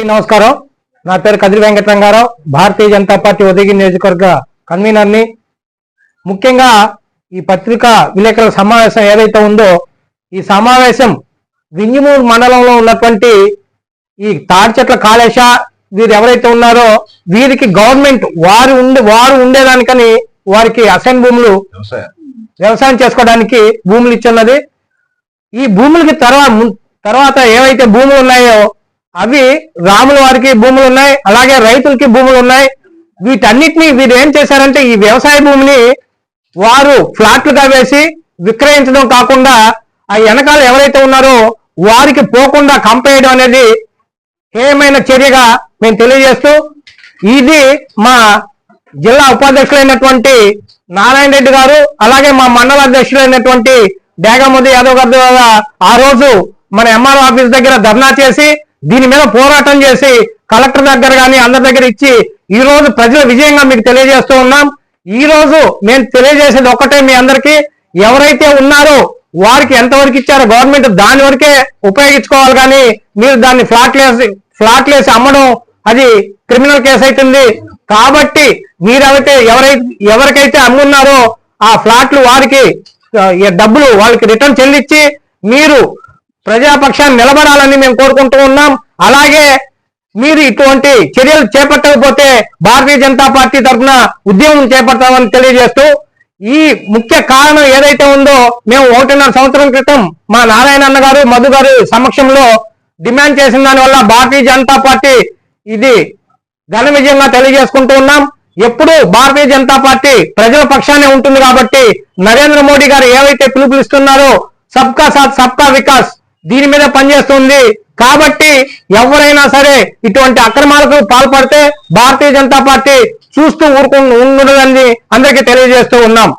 నమస్కారం. నా పేరు కదిరి వెంకటరంగారావు. భారతీయ జనతా పార్టీ ఉదయగిరి నియోజకవర్గ కన్వీనర్ని. ముఖ్యంగా ఈ పత్రికా విలేకరుల సమావేశం ఏదైతే ఉందో ఈ సమావేశం వింజమూరు మండలంలో ఉన్నటువంటి ఈ తాడి చెట్ల కాళేశ వీరు ఎవరైతే ఉన్నారో వీరికి గవర్నమెంట్ వారు ఉండే వారు ఉండేదానికని వారికి అసైన్ భూములు వ్యవసాయం. వ్యవసాయం చేసుకోవడానికి భూములు ఇచ్చున్నది. ఈ భూములకి తర్వాత తర్వాత ఏవైతే భూములు ఉన్నాయో అవి రాముల వారికి భూములు ఉన్నాయి అలాగే రైతులకి భూములు ఉన్నాయి. వీటన్నిటిని వీరు ఏం చేశారంటే ఈ వ్యవసాయ భూమిని వారు ఫ్లాట్లుగా వేసి విక్రయించడం కాకుండా ఆ వెనకాల ఎవరైతే ఉన్నారో వారికి పోకుండా కంపేయడం అనేది హేయమైన చర్యగా మేము తెలియజేస్తూ ఇది మా జిల్లా ఉపాధ్యక్షులైనటువంటి నారాయణ రెడ్డి గారు అలాగే మా మండల అధ్యక్షులైనటువంటి డేగమోది యాదవ్ గారి ద్వారా ఆ రోజు మన ఎంఆర్ఓ ఆఫీస్ దగ్గర ధర్నా చేసి దీని మీద పోరాటం చేసి కలెక్టర్ దగ్గర కానీ అందరి దగ్గర ఇచ్చి ఈ రోజు ప్రజల విజయంగా మీకు తెలియజేస్తూ ఉన్నాం. ఈ రోజు మేము తెలియజేసేది ఒక్కటే మీ అందరికీ. ఎవరైతే ఉన్నారో వారికి ఎంతవరకు ఇచ్చారో గవర్నమెంట్ దాని వరకే ఉపయోగించుకోవాలి కానీ మీరు దాన్ని ఫ్లాట్లేసి ఫ్లాట్లేసి అమ్మడం అది క్రిమినల్ కేసు అవుతుంది. కాబట్టి మీరైతే ఎవరైతే ఎవరికైతే అమ్మున్నారో ఆ ఫ్లాట్లు వారికి డబ్బులు వాళ్ళకి రిటర్న్ చెల్లించి మీరు ప్రజాపక్షాన్ని నిలబడాలని మేము కోరుకుంటూ ఉన్నాం. అలాగే మీరు ఇటువంటి చర్యలు చేపట్టకపోతే భారతీయ జనతా పార్టీ తరఫున ఉద్యమం చేపడతామని తెలియజేస్తూ ఈ ముఖ్య కారణం ఏదైతే ఉందో మేము ఒకటిన్నర సంవత్సరం క్రితం మా నారాయణ అన్న గారు మధు గారి సమక్షంలో డిమాండ్ చేసిన దాని వల్ల భారతీయ జనతా పార్టీ ఇది ఘన విజయంగా తెలియజేసుకుంటూ ఉన్నాం. ఎప్పుడు భారతీయ జనతా పార్టీ ప్రజల పక్షానే ఉంటుంది కాబట్టి నరేంద్ర మోడీ గారు ఏవైతే పిలుపునిస్తున్నారో సబ్కా సాత్ సబ్కా వికాస్ దీని మీద పనిచేస్తుంది. కాబట్టి ఎవరైనా సరే ఇటువంటి అక్రమాలకు పాల్పడితే భారతీయ జనతా పార్టీ చూస్తూ ఊరుకు ఉండదని అందరికీ తెలియజేస్తూ ఉన్నాం.